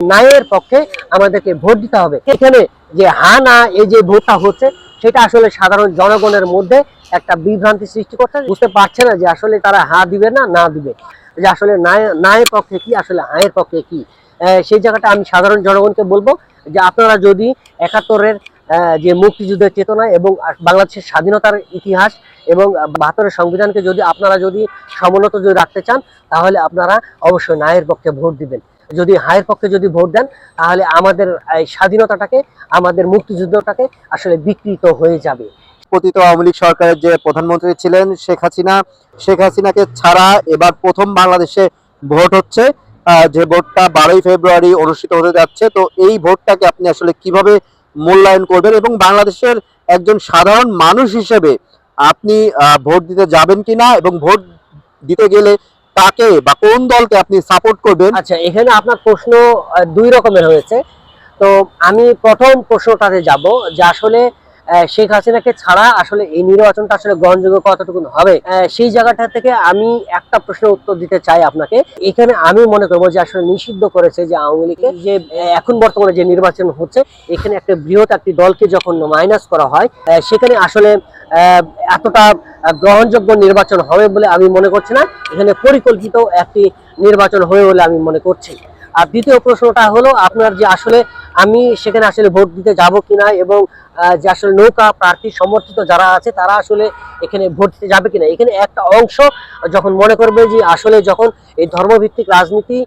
ন্যায়ের পক্ষে আমাদেরকে ভোট দিতে হবে। এখানে যে হা না, এই যে ভোটটা হচ্ছে, সেটা আসলে সাধারণ জনগণের মধ্যে একটা বিভ্রান্তি সৃষ্টি করছে। বুঝতে পারছে না যে আসলে তারা হা দিবে না না দিবে। যে আসলে ন্যায়ের পক্ষে কি, আসলে হায়ের পক্ষে কি? সেই জায়গাটা আমি সাধারণ জনগণকে বলব যে আপনারা যদি একাত্তরের যে মুক্তিযুদ্ধের চেতনা এবং বাংলাদেশের স্বাধীনতার ইতিহাস এবং বাহাত্তরের সংবিধানকে যদি আপনারা যদি সমুন্নত যদি রাখতে চান, তাহলে আপনারা অবশ্যই ন্যায়ের পক্ষে ভোট দিবেন। যদি হায়ের পক্ষে যদি ভোট দেন, তাহলে আমাদের স্বাধীনতাটাকে, আমাদের মুক্তিযুদ্ধটাকে আসলে বিকৃত হয়ে যাবে। পতিত আওয়ামী লীগ সরকারের যে প্রধানমন্ত্রী ছিলেন শেখ হাসিনা, শেখ হাসিনাকে ছাড়া এবার প্রথম বাংলাদেশে ভোট হচ্ছে। যে ভোটটা বারোই ফেব্রুয়ারি অনুষ্ঠিত হতে যাচ্ছে, তো এই ভোটটাকে আপনি আসলে কীভাবে মূল্যায়ন করবেন এবং বাংলাদেশের একজন সাধারণ মানুষ হিসেবে আপনি ভোট দিতে যাবেন কিনা এবং ভোট দিতে গেলে কাকে বা কোন দলকে আপনি সাপোর্ট করবেন? আচ্ছা এখানে আপনার প্রশ্ন দুই রকমের হয়েছে। তো আমি প্রথম প্রশ্নটাতে যাব যে আসলে শেখ হাসিনাকে ছাড়া আসলে এই নির্বাচনটা আসলে গ্রহণযোগ্য কতটুকু হবে? সেই জায়গাটা থেকে আমি একটা প্রশ্নের উত্তর দিতে চাই আপনাকে। এখানে আমি মনে করব যে আসলে নিষিদ্ধ করেছে যে আওয়ামী লীগের যে এখন বর্তমানে যে নির্বাচন হচ্ছে, এখানে একটা বৃহৎ একটি দলকে যখন মাইনাস করা হয় সেখানে আসলে এতটা গ্রহণযোগ্য নির্বাচন হবে বলে আমি মনে করছি না। এখানে পরিকল্পিত একটি নির্বাচন হবে বলে আমি মনে করছি। আর দ্বিতীয় প্রশ্নটা হলো, আপনার যে আসলে আমি সেখানে আসলে ভোট দিতে যাব কিনা এবং যে আসলে নৌকা প্রার্থী সমর্থিত যারা আছে, তারা আসলে এখানে ভোট দিতে যাবে কিনা। এখানে একটা অংশ যখন মনে করবে যে আসলে যখন এই ধর্মভিত্তিক রাজনীতি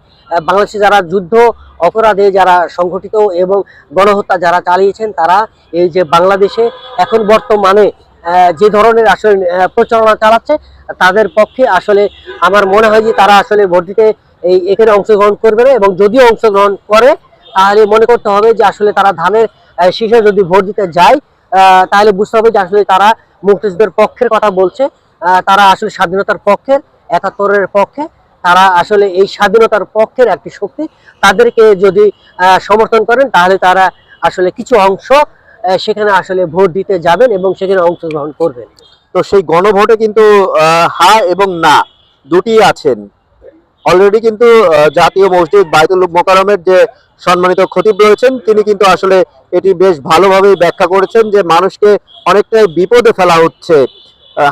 বাংলাদেশে যারা যুদ্ধ অপরাধে যারা সংগঠিত এবং গণহত্যা যারা চালিয়েছেন, তারা এই যে বাংলাদেশে এখন বর্তমানে যে ধরনের আসলে প্রচারণা চালাচ্ছে, তাদের পক্ষে আসলে আমার মনে হয় যে তারা আসলে ভোট দিতে এই, এখানে অংশগ্রহণ করবে না এবং যদিও অংশগ্রহণ করে, তাহলে মনে করতে হবে যে আসলে তারা ধানের শীর্ষে যদি ভোট দিতে যায় তাহলে বুঝতে হবে যে আসলে তারা মুক্তিযুদ্ধের পক্ষের কথা বলছে তারা আসলে স্বাধীনতার পক্ষের, একাত্তরের পক্ষে, তারা আসলে এই স্বাধীনতার পক্ষের একটি শক্তি। তাদেরকে যদি সমর্থন করেন, তাহলে তারা আসলে কিছু অংশ সেখানে আসলে ভোট দিতে যাবেন এবং সেখানে অংশগ্রহণ করবেন। তো সেই গণভোটে কিন্তু হা এবং না দুটি আছেন। অলরেডি কিন্তু জাতীয় মসজিদ বাইতুল মোকারমের যে সম্মানিত খতিব রয়েছেন তিনি কিন্তু আসলে এটি বেশ ভালোভাবে ব্যাখ্যা করেছেন যে মানুষকে অনেকটাই বিপদে ফেলা হচ্ছে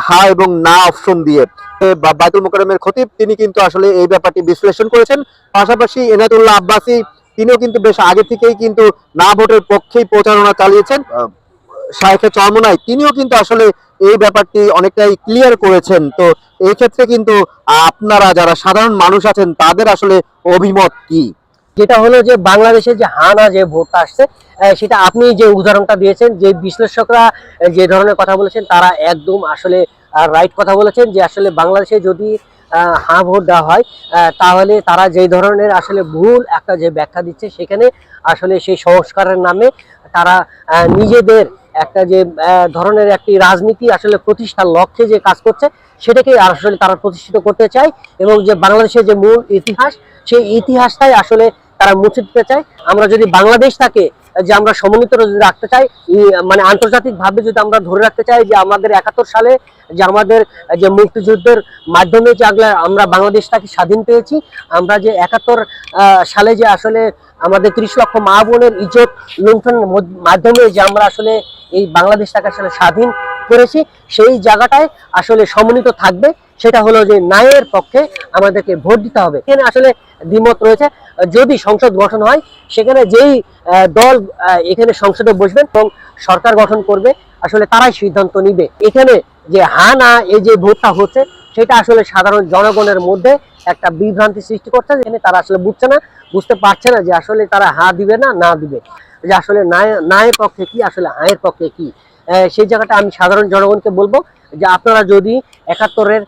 হা এবং না অপশন দিয়ে। এ, বা- বাইতুল মোকারমের খতিব তিনি কিন্তু আসলে এই ব্যাপারটি বিশ্লেষণ করেছেন। পাশাপাশি এনায়তুল্লাহ আব্বাসী তিনিও কিন্তু বেশ আগে থেকেই কিন্তু না ভোটের পক্ষেই প্রচারণা চালিয়েছেন। শায়েখে চরমনাই, তিনিও কিন্তু আসলে এই ব্যাপারটি অনেকটাই ক্লিয়ার করেছেন। তো এই ক্ষেত্রে কিন্তু আপনারা যারা সাধারণ মানুষ আছেন, তাদের আসলে অভিমত কি? যেটা হলো যে বাংলাদেশে যে হানা যে ভোটটা আসছে সেটা আপনি যে উদাহরণটা দিয়েছেন, যে বিশ্লেষকরা যে ধরনের কথা বলেছেন, তারা একদম আসলে রাইট কথা বলেছেন যে আসলে বাংলাদেশে যদি হা ভোট দেওয়া হয় তাহলে তারা যে ধরনের আসলে ভুল একটা যে ব্যাখ্যা দিচ্ছে সেখানে আসলে সেই সংস্কারের নামে তারা নিজেদের একটা যে ধরনের একটি রাজনীতি আসলে প্রতিষ্ঠার লক্ষ্যে যে কাজ করছে সেটাকে আসলে তারা প্রতিষ্ঠিত করতে চায় এবং যে বাংলাদেশের যে মূল ইতিহাস, সেই ইতিহাসটাই আসলে তারা মুছে দিতে চায়। আমরা যদি বাংলাদেশ থাকে যে আমরা সমন্বিত যদি রাখতে চাই মানে আন্তর্জাতিক ভাবে যদি আমরা ধরে রাখতে চাই যে আমাদের একাত্তর সালে যে আমাদের, যে মুক্তিযুদ্ধের মাধ্যমে যে আমরা বাংলাদেশটাকে স্বাধীন পেয়েছি, আমরা যে একাত্তর সালে যে আসলে আমাদের ত্রিশ লক্ষ মা বোনের ইজত লুণ্ঠনের মাধ্যমে যে আমরা আসলে এই বাংলাদেশটাকে আসলে স্বাধীন করেছি, সেই জায়গাটায় আসলে সমন্বিত থাকবে। সেটা হলো যে ন্যায়ের পক্ষে আমাদেরকে ভোট দিতে হবে। এখানে আসলে দ্বিমত রয়েছে। যদি সংসদ গঠন হয়, সেখানে যেই দল এখানে সংসদে বসবেন এবং সরকার গঠন করবে, আসলে তারাই সিদ্ধান্ত নিবে। এখানে যে হা না, এই যে ভোটটা হচ্ছে, সেটা আসলে সাধারণ জনগণের মধ্যে একটা বিভ্রান্তি সৃষ্টি করছে। এখানে তারা আসলে বুঝছে না, বুঝতে পারছে না যে আসলে তারা হা দিবে না না দিবে। যে আসলে ন্যায়ের পক্ষে কি, আসলে হায়ের পক্ষে কি? সেই জায়গাটা আমি সাধারণ জনগণকে বলব যে আপনারা যদি একাত্তরের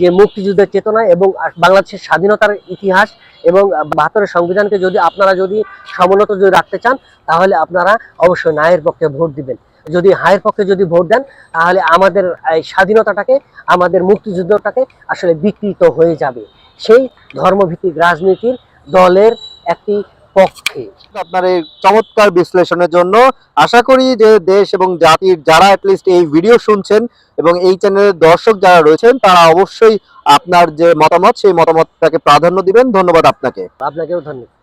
যে মুক্তিযুদ্ধের চেতনা এবং বাংলাদেশের স্বাধীনতার ইতিহাস এবং বাহাত্তরের সংবিধানকে যদি আপনারা যদি সমুন্নত যদি রাখতে চান, তাহলে আপনারা অবশ্যই নায়ের পক্ষে ভোট দিবেন। যদি হায়ের পক্ষে যদি ভোট দেন, তাহলে আমাদের এই স্বাধীনতাটাকে, আমাদের মুক্তিযুদ্ধটাকে আসলে বিকৃত হয়ে যাবে। সেই ধর্মভিত্তিক রাজনীতির দলের একটি পক্ষে। আপনার এই চমৎকার বিশ্লেষণের জন্য আশা করি যে দেশ এবং জাতির যারা অ্যাটলিস্ট এই ভিডিও শুনছেন এবং এই চ্যানেলের দর্শক যারা রয়েছেন, তারা অবশ্যই আপনার যে মতামত, সেই মতামতটাকে প্রাধান্য দিবেন। ধন্যবাদ আপনাকে। আপনাকেও ধন্যবাদ।